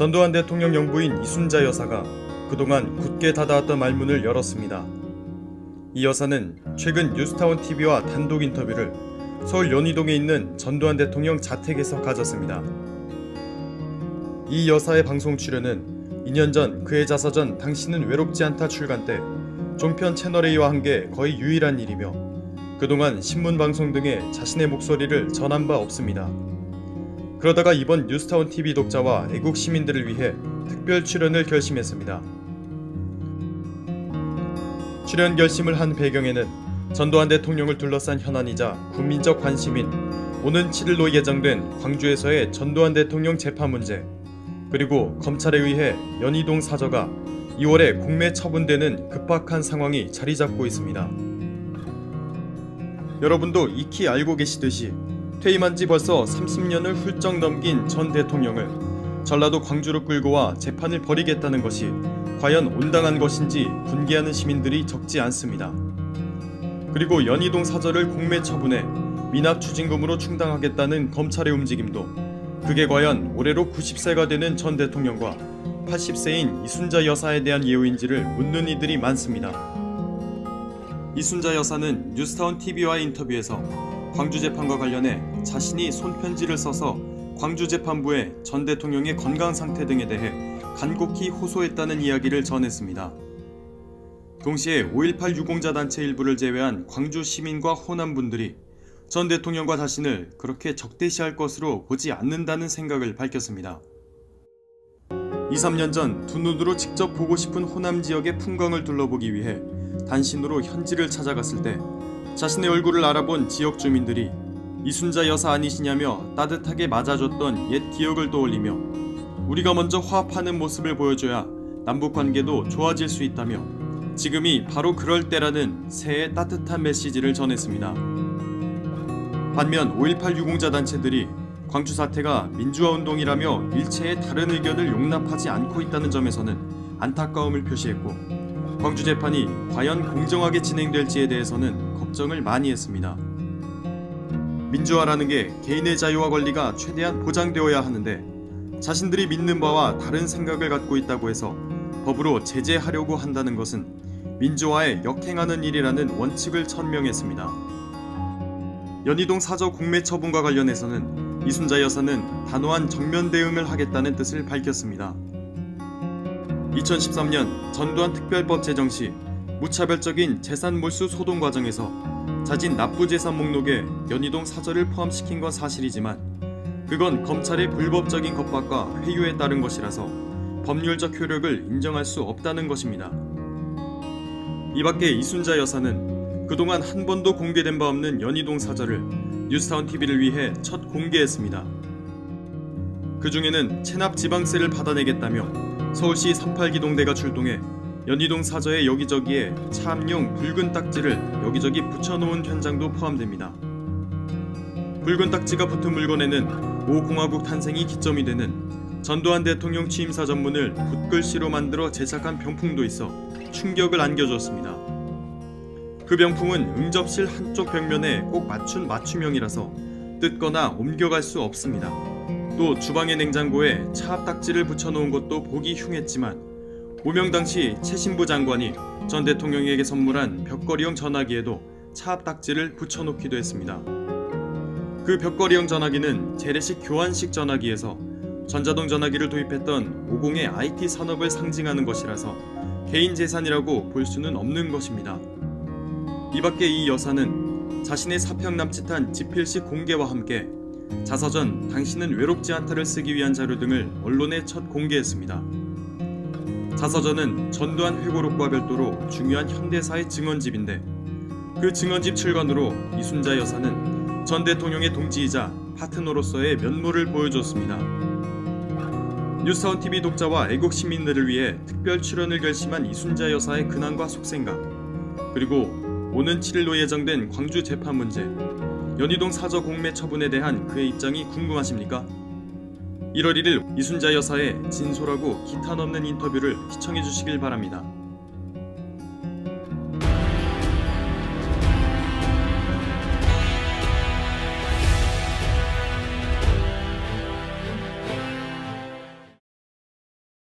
전두환 대통령 영부인 이순자 여사가 그동안 굳게 닫아왔던 말문을 열었습니다. 이 여사는 최근 뉴스타운 TV와 단독 인터뷰를 서울 연희동에 있는 전두환 대통령 자택에서 가졌습니다. 이 여사의 방송 출연은 2년 전 그의 자서전 당신은 외롭지 않다 출간 때 종편 채널A와 한 게 거의 유일한 일이며 그동안 신문 방송 등에 자신의 목소리를 전한 바 없습니다. 그러다가 이번 뉴스타운 TV 독자와 애국 시민들을 위해 특별 출연을 결심했습니다. 출연 결심을 한 배경에는 전두환 대통령을 둘러싼 현안이자 국민적 관심인 오는 7일로 예정된 광주에서의 전두환 대통령 재판 문제 그리고 검찰에 의해 연희동 사저가 2월에 공매 처분되는 급박한 상황이 자리 잡고 있습니다. 여러분도 익히 알고 계시듯이 퇴임한 지 벌써 30년을 훌쩍 넘긴 전 대통령을 전라도 광주로 끌고 와 재판을 벌이겠다는 것이 과연 온당한 것인지 분개하는 시민들이 적지 않습니다. 그리고 연희동 사저를 공매 처분해 미납 추징금으로 충당하겠다는 검찰의 움직임도 그게 과연 올해로 90세가 되는 전 대통령과 80세인 이순자 여사에 대한 예우인지를 묻는 이들이 많습니다. 이순자 여사는 뉴스타운 TV와의 인터뷰에서 광주 재판과 관련해 자신이 손편지를 써서 광주 재판부에 전 대통령의 건강 상태 등에 대해 간곡히 호소했다는 이야기를 전했습니다. 동시에 5.18 유공자 단체 일부를 제외한 광주 시민과 호남 분들이 전 대통령과 자신을 그렇게 적대시할 것으로 보지 않는다는 생각을 밝혔습니다. 2, 3년 전 두 눈으로 직접 보고 싶은 호남 지역의 풍광을 둘러보기 위해 단신으로 현지를 찾아갔을 때 자신의 얼굴을 알아본 지역 주민들이 이순자 여사 아니시냐며 따뜻하게 맞아줬던 옛 기억을 떠올리며 우리가 먼저 화합하는 모습을 보여줘야 남북 관계도 좋아질 수 있다며 지금이 바로 그럴 때라는 새해 따뜻한 메시지를 전했습니다. 반면 5.18 유공자 단체들이 광주 사태가 민주화 운동이라며 일체의 다른 의견을 용납하지 않고 있다는 점에서는 안타까움을 표시했고 광주 재판이 과연 공정하게 진행될지에 대해서는 걱정을 많이 했습니다. 민주화라는 게 개인의 자유와 권리가 최대한 보장되어야 하는데 자신들이 믿는 바와 다른 생각을 갖고 있다고 해서 법으로 제재하려고 한다는 것은 민주화에 역행하는 일이라는 원칙을 천명했습니다. 연희동 사저 공매 처분과 관련해서는 이순자 여사는 단호한 정면 대응을 하겠다는 뜻을 밝혔습니다. 2013년 전두환 특별법 제정 시 무차별적인 재산 몰수 소동 과정에서 자진 납부재산 목록에 연희동 사저를 포함시킨 건 사실이지만 그건 검찰의 불법적인 겁박과 회유에 따른 것이라서 법률적 효력을 인정할 수 없다는 것입니다. 이 밖에 이순자 여사는 그동안 한 번도 공개된 바 없는 연희동 사저를 뉴스타운 TV를 위해 첫 공개했습니다. 그 중에는 체납 지방세를 받아내겠다며 서울시 38기동대가 출동해 연희동 사저의 여기저기에 차암용 붉은 딱지를 여기저기 붙여놓은 현장도 포함됩니다. 붉은 딱지가 붙은 물건에는 모 공화국 탄생이 기점이 되는 전두환 대통령 취임사 전문을 붓글씨로 만들어 제작한 병풍도 있어 충격을 안겨줬습니다. 그 병풍은 응접실 한쪽 벽면에 꼭 맞춘 맞춤형이라서 뜯거나 옮겨갈 수 없습니다. 또 주방의 냉장고에 차압 딱지를 붙여놓은 것도 보기 흉했지만 오명 당시 최 신부 장관이 전 대통령에게 선물한 벽걸이형 전화기에도 차압 딱지를 붙여놓기도 했습니다. 그 벽걸이형 전화기는 재래식 교환식 전화기에서 전자동 전화기를 도입했던 50의 IT 산업을 상징하는 것이라서 개인 재산이라고 볼 수는 없는 것입니다. 이 밖에 이 여사는 자신의 사평 남짓한 지필식 공개와 함께 자서전 당신은 외롭지 않다를 쓰기 위한 자료 등을 언론에 첫 공개했습니다. 자서전은 전두환 회고록과 별도로 중요한 현대사의 증언집인데 그 증언집 출간으로 이순자 여사는 전 대통령의 동지이자 파트너로서의 면모를 보여줬습니다. 뉴스타운 TV 독자와 애국 시민들을 위해 특별 출연을 결심한 이순자 여사의 근황과 속생각 그리고 오는 7일로 예정된 광주 재판 문제 연희동 사저 공매 처분에 대한 그의 입장이 궁금하십니까? 1월 1일 이순자 여사의 진솔하고 기탄 없는 인터뷰를 시청해 주시길 바랍니다.